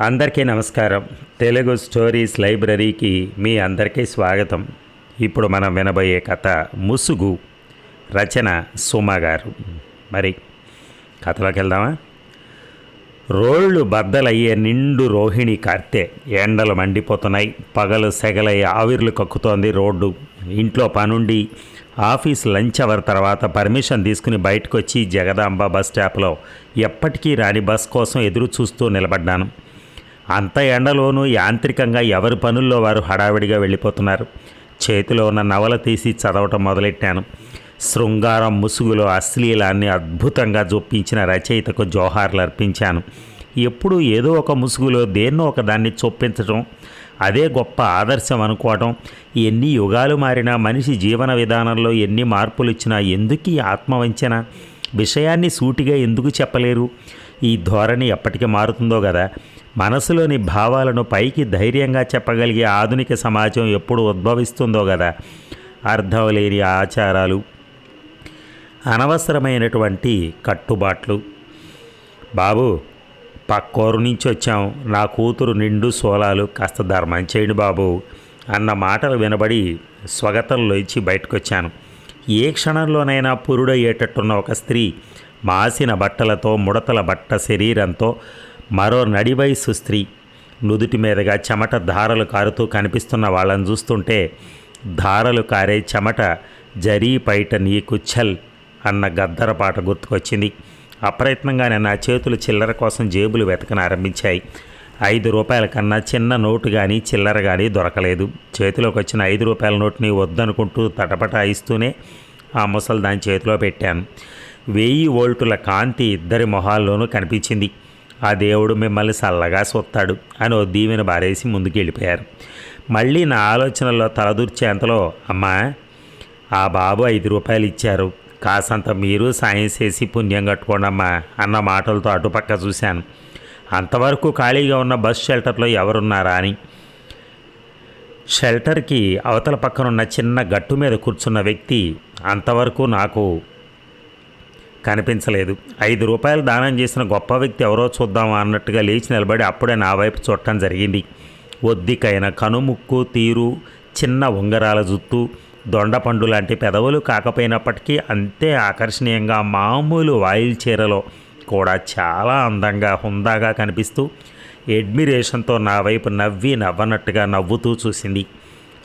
అందరికీ నమస్కారం. తెలుగు స్టోరీస్ లైబ్రరీకి మీ అందరికీ స్వాగతం. ఇప్పుడు మనం వినబోయే కథ ముసుగు రచన సుమ గారు. మరి కథలోకి వెళ్దామా? రోళ్ళు బద్దలయ్యే నిండు రోహిణి కార్తె ఎండలు మండిపోతున్నాయి. పగలు సెగలై ఆవిర్లు కక్కుతోంది రోడ్డు. ఇంట్లో పనుండి ఆఫీస్ లంచ్ అవర్ తర్వాత పర్మిషన్ తీసుకుని బయటకు వచ్చి జగదాంబ బస్ స్టాప్లో ఎప్పటికీ రాని బస్ కోసం ఎదురు చూస్తూ నిలబడ్డాను. అంత ఎండలోనూ యాంత్రికంగా ఎవరి పనుల్లో వారు హడావిడిగా వెళ్ళిపోతున్నారు. చేతిలో ఉన్న నవల తీసి చదవటం మొదలెట్టాను. శృంగారం ముసుగులో అశ్లీలాన్ని అద్భుతంగా జొప్పించిన రచయితకు జోహార్లు అర్పించాను. ఎప్పుడూ ఏదో ఒక ముసుగులో దేన్నో ఒక దాన్ని అదే గొప్ప ఆదర్శం అనుకోవటం ఎన్ని యుగాలు మారినా మనిషి జీవన విధానంలో ఎన్ని మార్పులు ఇచ్చినా ఎందుకు ఈ ఆత్మవంచన? విషయాన్ని సూటిగా ఎందుకు చెప్పలేరు? ఈ ధోరణి ఎప్పటికీ మారుతుందో కదా మనసులోని భావాలను పైకి ధైర్యంగా చెప్పగలిగే ఆధునిక సమాజం ఎప్పుడు ఉద్భవిస్తుందో కదా అర్థం లేని ఆచారాలు అనవసరమైనటువంటి కట్టుబాట్లు. బాబు పక్కోరు నుంచి వచ్చాం. నా కూతురు నిండు సోలాలు. కాస్త ధర్మం చేయండి బాబు అన్న మాటలు వినబడి స్వగతంలోంచి బయటకొచ్చాను. ఏ క్షణంలోనైనా పురుడయ్యేటట్టున్న ఒక స్త్రీ మాసిన బట్టలతో ముడతల బట్ట శరీరంతో మరో నడివయసు స్త్రీ నుదుటి మీదుగా చెమట ధారలు కారుతూ కనిపిస్తున్న వాళ్ళని చూస్తుంటే ధారలు కారే చెమట జరీ పైట నీకు ఛల్ అన్న గద్దర పాట గుర్తుకొచ్చింది. అప్రయత్నంగానే నా చేతులు చిల్లర కోసం జేబులు వెతకన ఆరంభించాయి. ఐదు రూపాయల కన్నా చిన్న నోటు కానీ చిల్లర కానీ దొరకలేదు. చేతిలోకి వచ్చిన ఐదు రూపాయల నోటుని వద్దనుకుంటూ తటపటాయిస్తూనే ఆ ముసలి దాని చేతిలో పెట్టాను. వెయ్యి వోల్టుల కాంతి ఇద్దరి మొహాల్లోనూ కనిపించింది. ఆ దేవుడు మిమ్మల్ని చల్లగా సొత్తాడు అని ఓ దీవెన బారేసి ముందుకు వెళ్ళిపోయారు మళ్ళీ నా ఆలోచనల్లో తలదూర్చేంతలో అమ్మా ఆ బాబు ఐదు రూపాయలు ఇచ్చారు. కాసంత మీరు సాయం చేసి పుణ్యం కట్టుకోండమ్మా అన్న మాటలతో అటుపక్క చూశాను. అంతవరకు ఖాళీగా ఉన్న బస్ షెల్టర్లో ఎవరున్నారా అని. షెల్టర్కి అవతల పక్కనున్న చిన్న గట్టు మీద కూర్చున్న వ్యక్తి అంతవరకు నాకు కనిపించలేదు. ఐదు రూపాయలు దానం చేసిన గొప్ప వ్యక్తి ఎవరో చూద్దామా అన్నట్టుగా లేచి నిలబడి అప్పుడే నా వైపు చూడటం జరిగింది. ఒద్దికైన కనుముక్కు తీరు చిన్న ఉంగరాల జుత్తు దొండపండు లాంటి పెదవులు కాకపోయినప్పటికీ అంతే ఆకర్షణీయంగా మామూలు వాయిల్ చీరలో కూడా చాలా అందంగా హుందాగా కనిపిస్తూ ఎడ్మిరేషన్తో నా వైపు నవ్వి నవ్వనట్టుగా నవ్వుతూ చూసింది.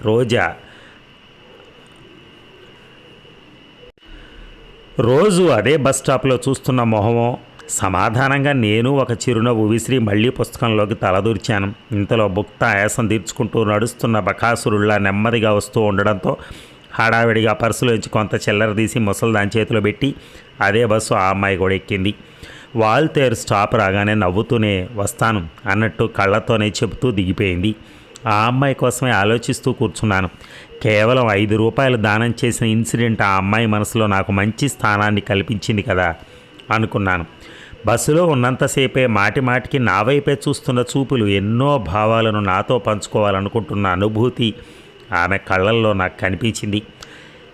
రోజా రోజు అదే బస్ స్టాప్లో చూస్తున్న మొహమో సమాధానంగా నేను ఒక చిరునవ్వు విసిరి మళ్ళీ పుస్తకంలోకి తలదూర్చాను. ఇంతలో భుక్త ఆయాసం తీర్చుకుంటూ నడుస్తున్న బకాసురుల్లా నెమ్మదిగా వస్తూ ఉండడంతో హడావిడిగా పర్సులోంచి కొంత చిల్లర తీసి ముసలి దాని చేతిలో పెట్టి అదే బస్సు ఆ అమ్మాయి కూడా ఎక్కింది. వాల్తేరు స్టాప్ రాగానే నవ్వుతూనే వస్తాను అన్నట్టు కళ్ళతోనే చెబుతూ దిగిపోయింది. ఆ అమ్మాయి కోసమే ఆలోచిస్తూ కూర్చున్నాను. కేవలం ఐదు రూపాయలు దానం చేసిన ఇన్సిడెంట్ ఆ అమ్మాయి మనసులో నాకు మంచి స్థానాన్ని కల్పించింది కదా అనుకున్నాను. బస్సులో ఉన్నంతసేపే మాటి మాటికి నా వైపే చూస్తున్న చూపులు ఎన్నో భావాలను నాతో పంచుకోవాలనుకుంటున్న అనుభూతి ఆమె కళ్ళల్లో నాకు కనిపించింది.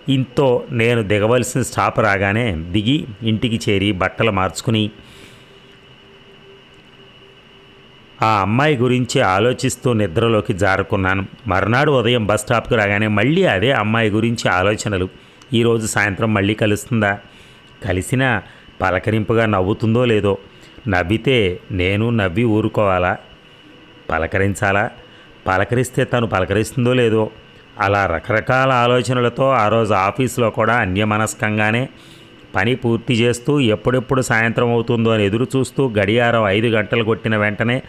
ఇంతో నేను దిగవలసిన స్టాప్ రాగానే దిగి ఇంటికి చేరి బట్టలు మార్చుకుని ఆ అమ్మాయి గురించి ఆలోచిస్తూ నిద్రలోకి జారుకున్నాను. మర్నాడు ఉదయం బస్ స్టాప్కి రాగానే మళ్ళీ అదే అమ్మాయి గురించి ఆలోచనలు. ఈరోజు సాయంత్రం మళ్ళీ కలుస్తుందా? కలిసినా పలకరింపుగా నవ్వుతుందో లేదో? నవ్వితే నేను నవ్వి ఊరుకోవాలా? పలకరించాలా? పలకరిస్తే తను పలకరిస్తుందో లేదో? అలా రకరకాల ఆలోచనలతో ఆ రోజు ఆఫీసులో కూడా అన్యమనస్కంగానే పని పూర్తి చేస్తూ ఎప్పుడెప్పుడు సాయంత్రం అవుతుందో అని ఎదురు చూస్తూ గడియారం ఐదు గంటలు కొట్టిన వెంటనే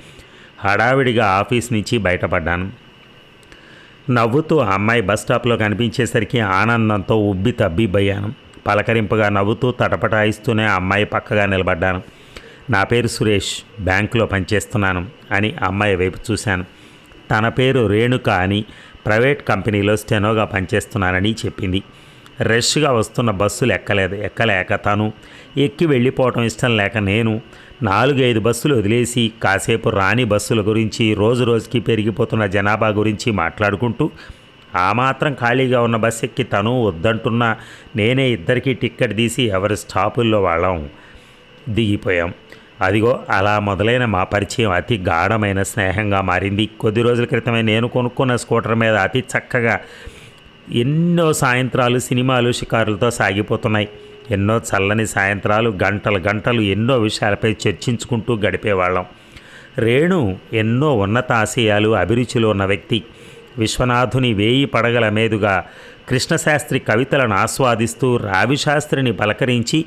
హడావిడిగా ఆఫీస్ నుంచి బయటపడ్డాను. నవ్వుతూ ఆ అమ్మాయి బస్ స్టాప్లో కనిపించేసరికి ఆనందంతో ఉబ్బి తబ్బిబ్బయ్యాను పలకరింపుగా నవ్వుతూ తటపటాయిస్తూనే అమ్మాయి పక్కగా నిలబడ్డాను. నా పేరు సురేష్ బ్యాంకులో పనిచేస్తున్నాను అని అమ్మాయి వైపు చూశాను. తన పేరు రేణుక అని ప్రైవేట్ కంపెనీలో స్టెనోగా పనిచేస్తున్నానని చెప్పింది. రష్గా వస్తున్న బస్సులు ఎక్కలేదు. ఎక్కలేక తను ఎక్కి వెళ్ళిపోవటం ఇష్టం లేక నేను నాలుగైదు బస్సులు వదిలేసి కాసేపు రాని బస్సుల గురించి రోజు రోజుకి పెరిగిపోతున్న జనాభా గురించి మాట్లాడుకుంటూ ఆ మాత్రం ఖాళీగా ఉన్న బస్ ఎక్కి తను వద్దంటున్నా నేనే ఇద్దరికీ టిక్కెట్ తీసి ఎవరి స్టాపుల్లో వాళ్ళం దిగిపోయాం. అదిగో అలా మొదలైన మా పరిచయం అతి గాఢమైన స్నేహంగా మారింది. కొద్ది రోజుల క్రితమే నేను కొనుక్కున్న స్కూటర్ మీద అతి చక్కగా ఎన్నో సాయంత్రాలు సినిమాలు షికారులతో సాగిపోతున్నాయి. ఎన్నో చల్లని సాయంత్రాలు గంటలు గంటలు ఎన్నో విషయాలపై చర్చించుకుంటూ గడిపేవాళ్ళం. రేణు ఎన్నో ఉన్నత ఆశయాలు అభిరుచిలో ఉన్న వ్యక్తి. విశ్వనాథుని వేయి పడగల మీదుగా కృష్ణశాస్త్రి కవితలను ఆస్వాదిస్తూ రావిశాస్త్రిని పలకరించి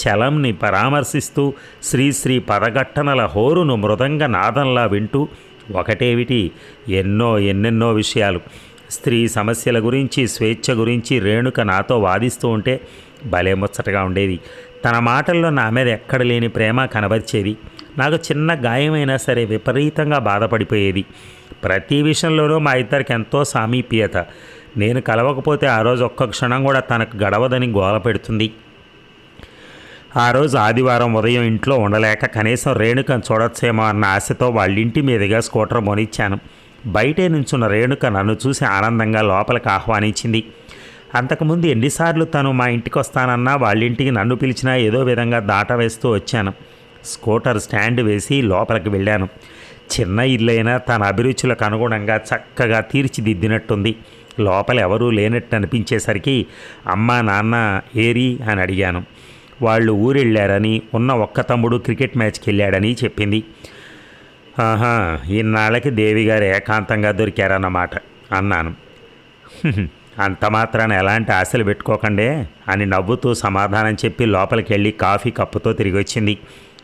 చలంని పరామర్శిస్తూ శ్రీశ్రీ పదఘట్టనల హోరును మృదంగ నాదంలా వింటూ ఒకటేమిటి? ఎన్నో ఎన్నెన్నో విషయాలు. స్త్రీ సమస్యల గురించి స్వేచ్ఛ గురించి రేణుక నాతో వాదిస్తూ ఉంటే భలే ముచ్చటగా ఉండేది. తన మాటల్లో నా మీద ఎక్కడ లేని ప్రేమ కనబరిచేది. నాకు చిన్న గాయమైనా సరే విపరీతంగా బాధపడిపోయేది. ప్రతి విషయంలోనూ మా ఇద్దరికి ఎంతో సామీప్యత. నేను కలవకపోతే ఆ రోజు ఒక్క క్షణం కూడా తనకు గడవదని గోల పెడుతుంది. ఆ రోజు ఆదివారం ఉదయం ఇంట్లో ఉండలేక కనీసం రేణుకను చూడొచ్చేమో అన్న ఆశతో వాళ్ళ ఇంటి మీదుగా స్కూటర్ మొనిచ్చాను బయటే నుంచున్న రేణుక నన్ను చూసి ఆనందంగా లోపలికి ఆహ్వానించింది. అంతకుముందు ఎన్నిసార్లు తను మా ఇంటికి వస్తానన్నా వాళ్ళ ఇంటికి నన్ను పిలిచినా ఏదో విధంగా దాట వేస్తూ వచ్చాను. స్కూటర్ స్టాండ్ వేసి లోపలికి వెళ్ళాను. చిన్న ఇల్లైనా తన అభిరుచులకు అనుగుణంగా చక్కగా తీర్చిదిద్దినట్టుంది. లోపల ఎవరూ లేనట్టు అనిపించేసరికి అమ్మ నాన్న ఏరి అని అడిగాను. వాళ్ళు ఊరెళ్ళారని ఉన్న ఒక్క తమ్ముడు క్రికెట్ మ్యాచ్కి వెళ్ళాడని చెప్పింది. ఆహా ఇన్నాళ్ళకి దేవి గారు ఏకాంతంగా దొరికారన్నమాట అన్నాను. అంత మాత్రాన ఎలాంటి ఆశలు పెట్టుకోకండే అని నవ్వుతూ సమాధానం చెప్పి లోపలికి వెళ్ళి కాఫీ కప్పుతో తిరిగి వచ్చింది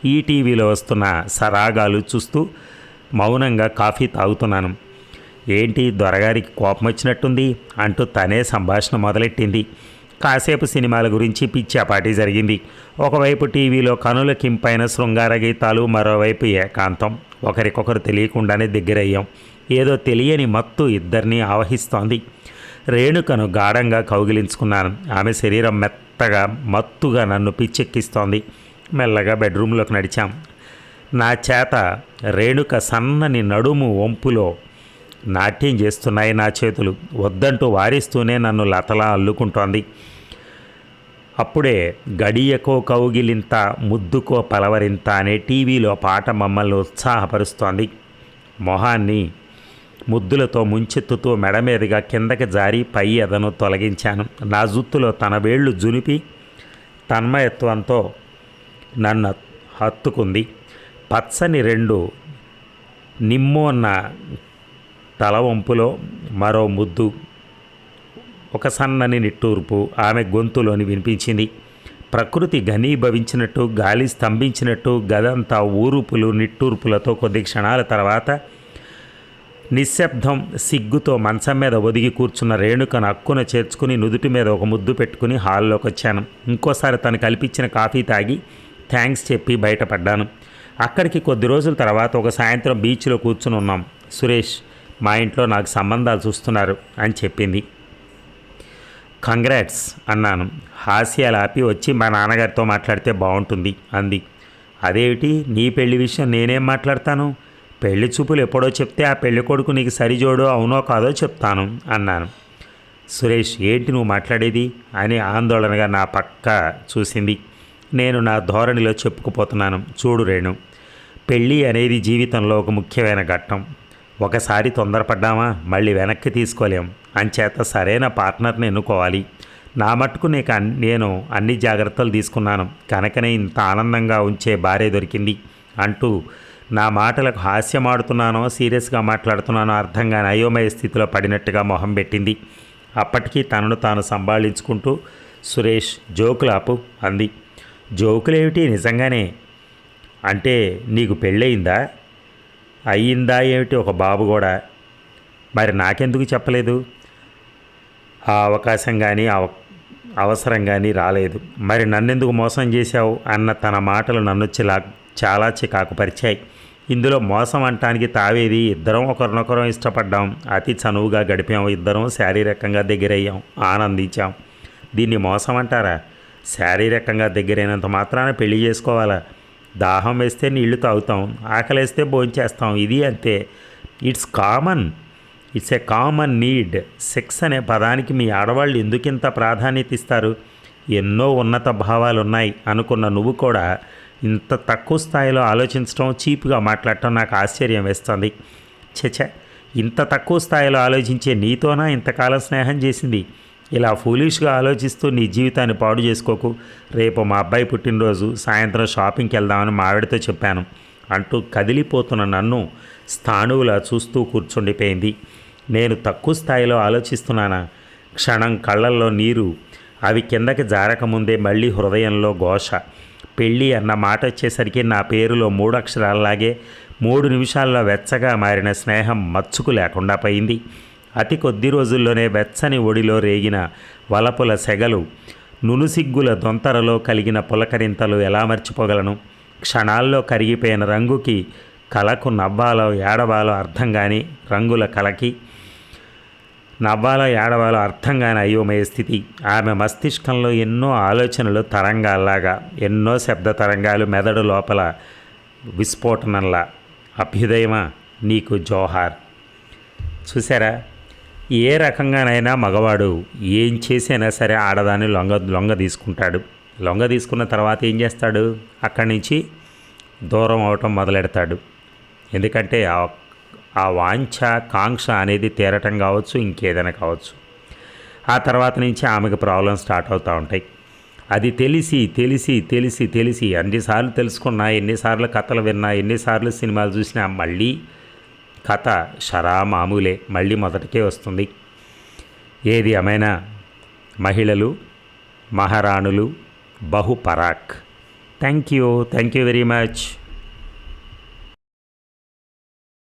ఈటీవీలో వస్తున్న సరాగాలు చూస్తూ మౌనంగా కాఫీ తాగుతున్నాను. ఏంటి దొరగారికి కోపం వచ్చినట్టుంది అంటూ తనే సంభాషణ మొదలెట్టింది. కాసేపు సినిమాల గురించి పిచ్చాపాటి జరిగింది. ఒకవైపు టీవీలో కనుల కింపైన శృంగార గీతాలు మరోవైపు ఏకాంతం. ఒకరికొకరు తెలియకుండానే దగ్గరయ్యాం. ఏదో తెలియని మత్తు ఇద్దరిని ఆవహిస్తోంది. రేణుకను గాఢంగా కౌగిలించుకున్నాను. ఆమె శరీరం మెత్తగా మత్తుగా నన్ను పిచ్చెక్కిస్తోంది. మెల్లగా బెడ్రూమ్లోకి నడిచాం. నా చేత రేణుక సన్నని నడుము వంపులో నాట్యం చేస్తున్నాయి నా చేతులు. వద్దంటూ వారిస్తూనే నన్ను లతలా అల్లుకుంటోంది. అప్పుడే గడియకో కౌగిలింత ముద్దుకో పలవరింత అనే టీవీలో పాట మమ్మల్ని ఉత్సాహపరుస్తోంది. మొహాన్ని ముద్దులతో ముంచెత్తుతూ మెడ మీదుగా కిందకి జారి పై ఎదను తొలగించాను. నా జుత్తులో తన వేళ్ళు జునిపి తన్మయత్వంతో నన్ను హత్తుకుంది. పచ్చని రెండు నిమ్మోన్న తల వంపులో మరో ముద్దు ఒక సన్నని నిట్టూర్పు ఆమె గొంతులోని వినిపించింది. ప్రకృతి ఘనీభవించినట్టు గాలి స్తంభించినట్టు గదంతా ఊరుపులు నిట్టూర్పులతో కొద్ది క్షణాల తర్వాత నిశ్శబ్దం సిగ్గుతో మంచం మీద ఒదిగి కూర్చున్న రేణుకను అక్కున చేర్చుకుని నుదుటి మీద ఒక ముద్దు పెట్టుకుని హాల్లోకి వచ్చాను ఇంకోసారి తను కల్పించిన కాఫీ తాగి థ్యాంక్స్ చెప్పి బయటపడ్డాను. అక్కడికి కొద్ది రోజుల తర్వాత ఒక సాయంత్రం బీచ్లో కూర్చుని ఉన్నాం. సురేష్ మా ఇంట్లో నాకు సంబంధాలు చూస్తున్నారు అని చెప్పింది. కంగ్రాట్స్ అన్నాను. హాస్యాలు ఆపి వచ్చి మా నాన్నగారితో మాట్లాడితే బాగుంటుంది అంది. అదేమిటి? నీ పెళ్ళి విషయం నేనేం మాట్లాడతాను? పెళ్ళి చూపులు ఎప్పుడో చెప్తే ఆ పెళ్ళి కొడుకు నీకు సరిజోడో అవునో కాదో చెప్తాను అన్నాను. సురేష్ ఏంటి నువ్వు మాట్లాడేది? అని ఆందోళనగా నా పక్క చూసింది. నేను నా ధోరణిలో చెప్పుకుపోతున్నాను. చూడు రేణు పెళ్ళి అనేది జీవితంలో ఒక ముఖ్యమైన ఘట్టం. ఒకసారి తొందరపడ్డామా? మళ్ళీ వెనక్కి తీసుకోలేం. అంచేత సరైన పార్ట్నర్ని ఎన్నుకోవాలి. నా మట్టుకు నీకు అన్- నేను అన్ని జాగ్రత్తలు తీసుకున్నాను. కనుకనే ఇంత ఆనందంగా ఉంచే భార్య దొరికింది అంటూ నా మాటలకు హాస్యమాడుతున్నానో సీరియస్గా మాట్లాడుతున్నానో అర్థం కాని అయోమయ స్థితిలో పడినట్టుగా మొహం పెట్టింది. అప్పటికీ తనను తాను సంభాళించుకుంటూ సురేష్ జోకులాపు అంది. జోకులేమిటి నిజంగానే? అంటే నీకు పెళ్ళయిందా? అయ్యిందా ఏమిటి ఒక బాబు కూడా? మరి నాకెందుకు చెప్పలేదు? ఆ అవకాశం కానీ అవ అవసరం కానీ రాలేదు. మరి నన్నెందుకు మోసం చేశావు? అన్న తన మాటలు నన్ను చిలా చాలా చికాకుపరిచాయి ఇందులో మోసం అంటానికి తావేది? ఇద్దరం ఒకరినొకరం ఇష్టపడ్డాం. అతి చనువుగా గడిపాం. ఇద్దరం శారీరకంగా దగ్గరయ్యాం. ఆనందించాం. దీన్ని మోసం అంటారా? శారీరకంగా దగ్గరైనంత మాత్రాన పెళ్ళి చేసుకోవాలా? దాహం వేస్తే నీళ్ళు తాగుతాం ఆకలేస్తే భోంచేస్తాం ఇది అంతే. It's common it's a common need sex అనే పదానికి మీ ఆడవాళ్ళు ఎందుకింత ప్రాధాన్యత ఇస్తారు? ఎన్నో ఉన్నత భావాలు ఉన్నాయి అనుకున్న నువ్వు కూడా ఇంత తక్కువ స్థాయిలో ఆలోచించడం చీప్గా మాట్లాడటం నాకు ఆశ్చర్యం వేస్తుంది. చచ ఇంత తక్కువ స్థాయిలో ఆలోచించే నీతోనా ఇంతకాలం స్నేహం చేసింది? ఇలా ఫూలిష్గా ఆలోచిస్తూ నీ జీవితాన్ని పాడు చేసుకోకు. రేపు మా అబ్బాయి పుట్టినరోజు సాయంత్రం షాపింగ్కి వెళ్దామని మావిడితో చెప్పాను. అంటూ కదిలిపోతున్న నన్ను స్థాణువులా చూస్తూ కూర్చుండిపోయింది. నేను తక్కువ స్థాయిలో ఆలోచిస్తున్నానా? క్షణం కళ్ళల్లో నీరు అవి కిందకి జారకముందే మళ్ళీ హృదయంలో ఘోష. పెళ్ళి అన్న మాట వచ్చేసరికి నా పేరులో మూడు అక్షరాలలాగే మూడు నిమిషాల్లో వెచ్చగా మారిన స్నేహం మచ్చుకు లేకుండా పోయింది. అతి కొద్ది రోజుల్లోనే వెచ్చని ఒడిలో రేగిన వలపుల సెగలు నునుసిగ్గుల దొంతరలో కలిగిన పులకరింతలు ఎలా మర్చిపోగలను? క్షణాల్లో కరిగిపోయిన రంగుకి కలకు నవ్వాలో ఏడవాలో అర్థం కాని రంగుల కలకి నవ్వాలో ఏడవాలో అర్థం కాని అయోమయ స్థితి. ఆమె మస్తిష్కంలో ఎన్నో ఆలోచనలు తరంగాల్లాగా ఎన్నో శబ్ద తరంగాలు మెదడు లోపల విస్ఫోటనంలా. అభ్యుదయమా? నీకు జోహార్. చూసారా ఏ రకంగానైనా మగవాడు ఏం చేసైనా సరే ఆడదాన్ని లొంగ లొంగ తీసుకుంటాడు. లొంగ తీసుకున్న తర్వాత ఏం చేస్తాడు? అక్కడి నుంచి దూరం అవటం మొదలెడతాడు. ఎందుకంటే ఆ వాంఛ కాంక్ష అనేది తీరటం కావచ్చు ఇంకేదైనా కావచ్చు. ఆ తర్వాత నుంచి ఆమెకు ప్రాబ్లమ్స్ స్టార్ట్ అవుతూ ఉంటాయి. అది తెలిసి తెలిసి తెలిసి తెలిసి అన్నిసార్లు తెలుసుకున్నా ఎన్నిసార్లు కథలు విన్నా ఎన్నిసార్లు సినిమాలు చూసినా మళ్ళీ కథ షరా మామూలే మళ్ళీ మొదటికే వస్తుంది. ఏది ఏమైనా మహిళలు మహారాణులు బహుపరాక్. Thank you thank you very much.